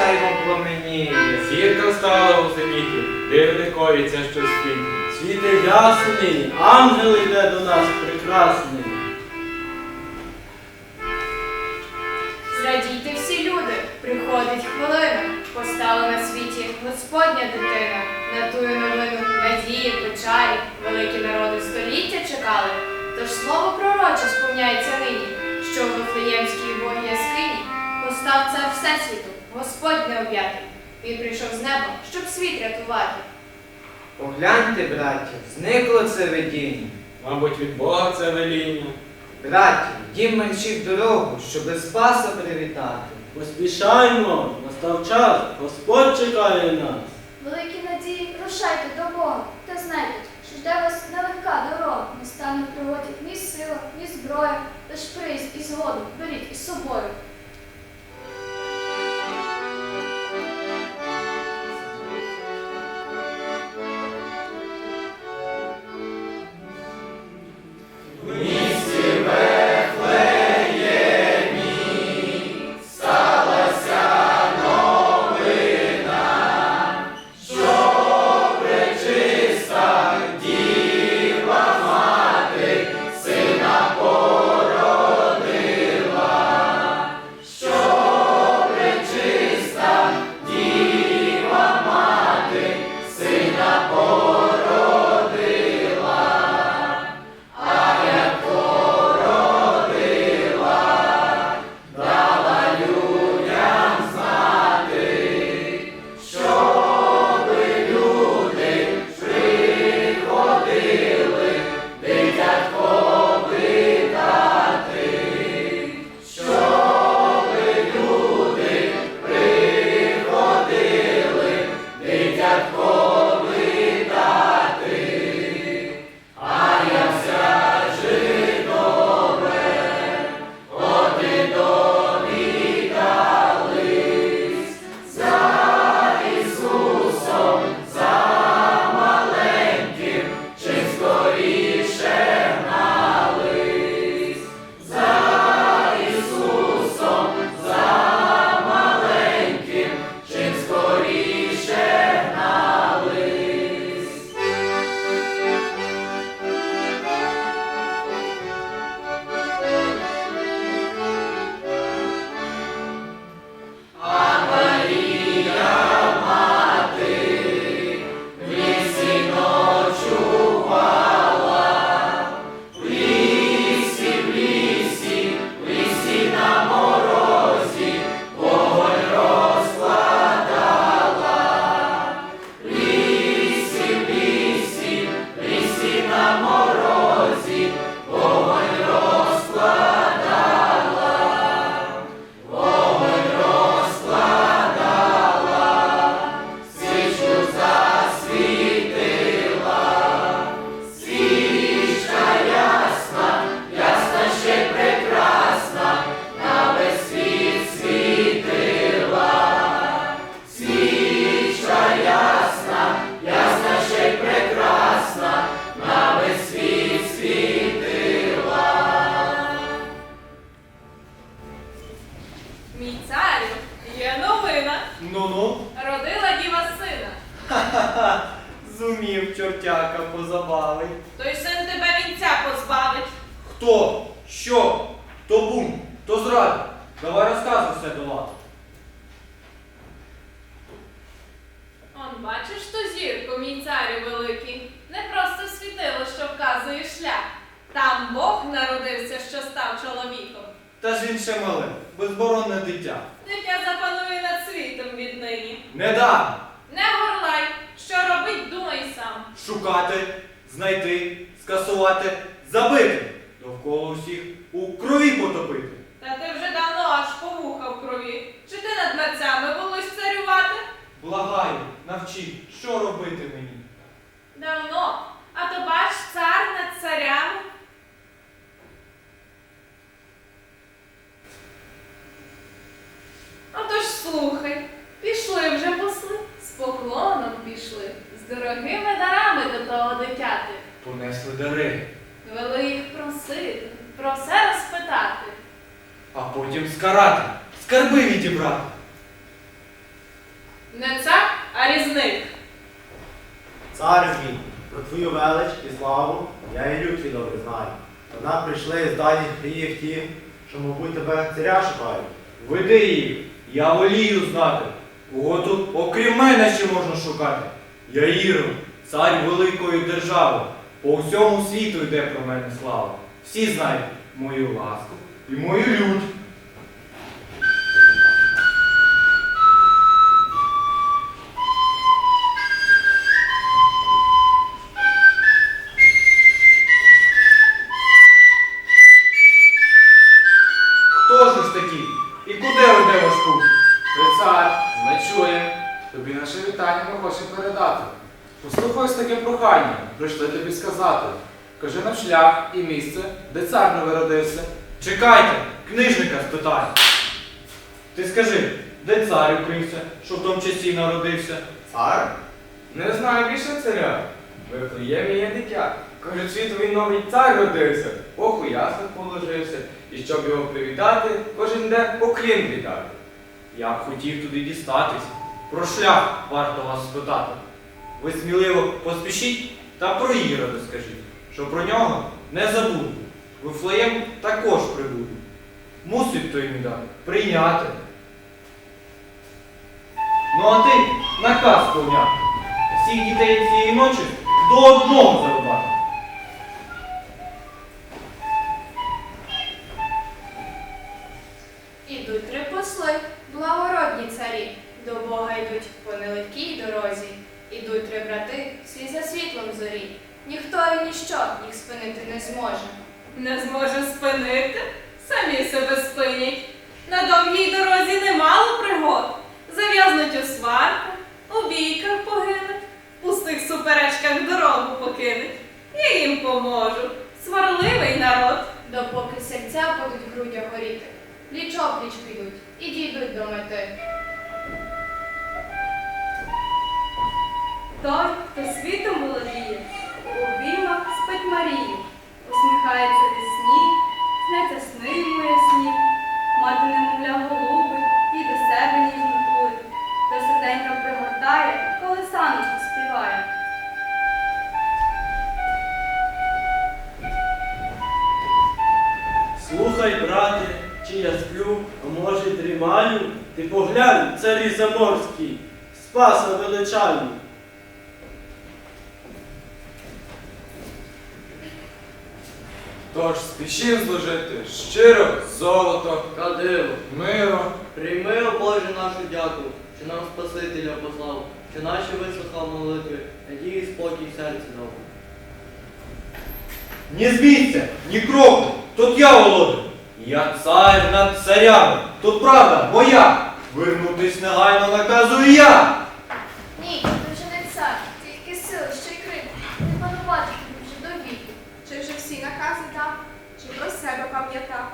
сяйво пламеніє. Зірка стала у зеніті, дивне коїться що світі. Світи ясний, ангел йде до нас прекрасний. Зрадійте всі люди, приходить хвилина, постала на світі Господня дитина. На тую новину надії, печалі, великі народи століття чекали. Тож слово пророче сповняється нині, що в Вифлеємській Богі яскині Всесвіту, Господь необ'ятий. Він прийшов з неба, щоб світ рятувати. Погляньте, браття, зникло це видіння. Мабуть, від Бога це веління. Браті, дім менших дорогу, щоби Спаса привітати. Поспішаймо, настав час, Господь чекає нас. Великі надії, рушайте до Бога та знайте, що жде вас нелегка дорога. Не стане в пригоді ні сила, ні зброя, лиш приїзд і згоду беріть із собою. Хто? Що? То бум, то зрада. Давай розказуй все до ладу. Он бачиш ту зірку, мій царю великий, не просто світило, що вказує шлях. Там Бог народився, що став чоловіком. Та ж він ще мале, безборонне дитя. Дитя запанує над світом віднині. Не дам Не горлай, що робить, думай сам. шукати, знайти, скасувати, забити, довкола усіх у крові потопити. Та ти вже давно аж по вуха в крові. Чи ти над мерцями волиш царювати? Благаю, навчи, що робити мені. Давно. А то бач цар над царями. Отож слухай, пішли вже посли, з поклоном пішли, з дорогими дарами до того дитяти. Понесли дари, їх про все розпитати. а потім скарати, скарби відібрати. Не цар, а різник. Цар мій, про твою велич і славу я і люд твій добре знаю. Вона прийшли з дальніх країв ті, що, мабуть, тебе царя шукають. Веди їх, я волію знати. Кого тут, окрім мене, ще можна шукати. Я Ірод, цар великої держави. По всьому світу йде про мене слава. Всі знають мою ласку і мою лють. Хто ж такі? І куди веде ваш путь? Цар. Тобі наше вітання ми передати. Послухай таке прохання, прийшли тобі сказати. Кажи нам шлях і місце, де цар новий родився. Чекайте, книжника спитаю. Ти скажи, де цар укрився, що в тому часі народився? Цар? Не знаю більше царя. В Вифлеємі є дитя. Кажуть, світовий новий цар родився, Бог у яслах положився, і щоб його привітати, кожен день поклін віддати. Я б хотів туди дістатись. Про шлях варто вас спитати. Ви сміливо поспішіть та про Ірода скажіть, що про нього не забудуть. Вифлеєм також прибуде. Мусить той мій прийняти. Ну а ти наказ сповняти. Всіх дітей цієї ночі до одного зарубати. Ідуть три посли, благородні царі, до Бога йдуть по нелегкій дорозі. Ідуть три брати, слід за світлом зорі. Ніхто і ніщо їх спинити не зможе. Не зможе спинити, самі себе спинять. На довгій дорозі немало пригод. Зав'язнуть у сварках, у бійках погинуть, в пустих суперечках дорогу покинуть. Я їм поможу. Сварливий народ. Допоки серця будуть в грудях горіти, пліч опліч підуть і дійдуть до мети. Той, хто світом у Марії, усміхається весні, сняться сни йому ясні, мати немовля голубить і до себе ніжно тулить, до серденька пригортає, коли саночку співає. Слухай, брате, чи я сплю, а може й дрімаю, ти поглянь, царі заморський, спаса величаю. Тож спішим зложити щиро золото, Кадило, миро. прийми, о Боже, нашу дяку, що нам Спасителя послав, що наші вислухав молитви, надії спокій серці дав. Ні звідся, ні кроку, тут я володар. Я цар над царями. Тут правда моя. Вернутись негайно наказую я. Ні, ти вже не цар, тільки сили, що й крик. Не панувати тобі вже до віку. Чи вже всі накази дав, чи про себе пам'ятав?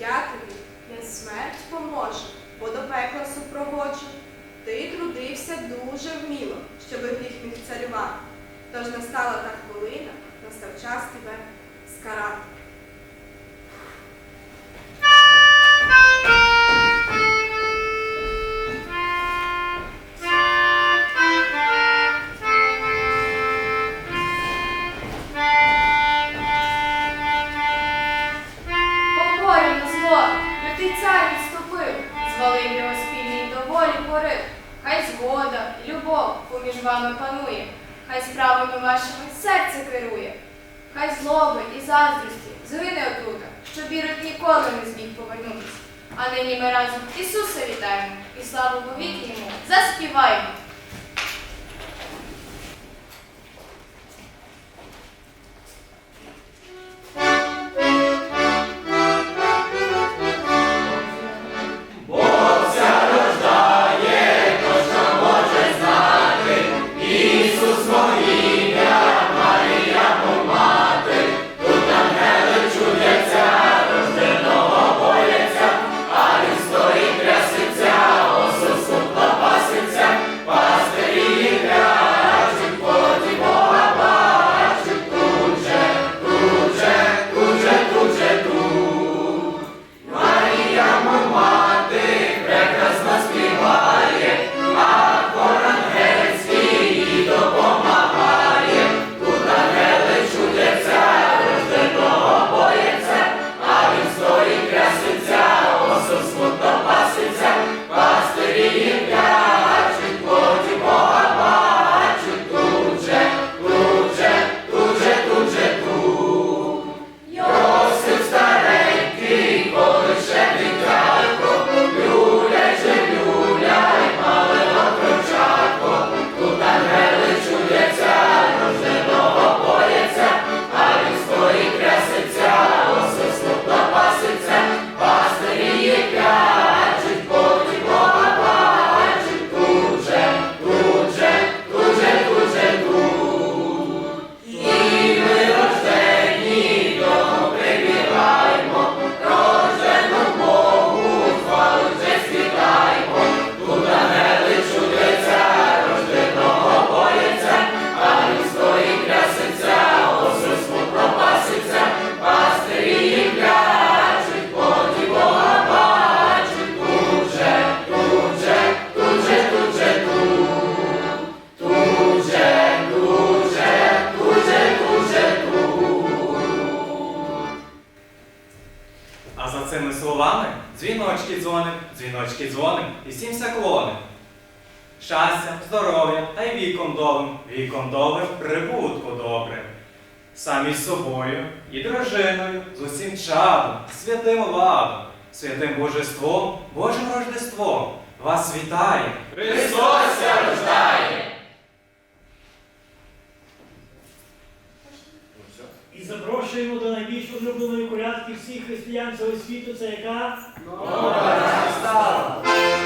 Я тобі не смерть поможу, бо до пекла супроводжу. Ти трудився дуже вміло, щоби гріх міг царювати. Тож настала та хвилина, настав час тебе скарати. Йому заспіваємо. Святим ладом, святим божеством, Божим Рождеством вас вітає! Христос рождає! І запрошуємо до найбільш улюбленої колядки всіх християн цього світу, це яка? Нова рождається!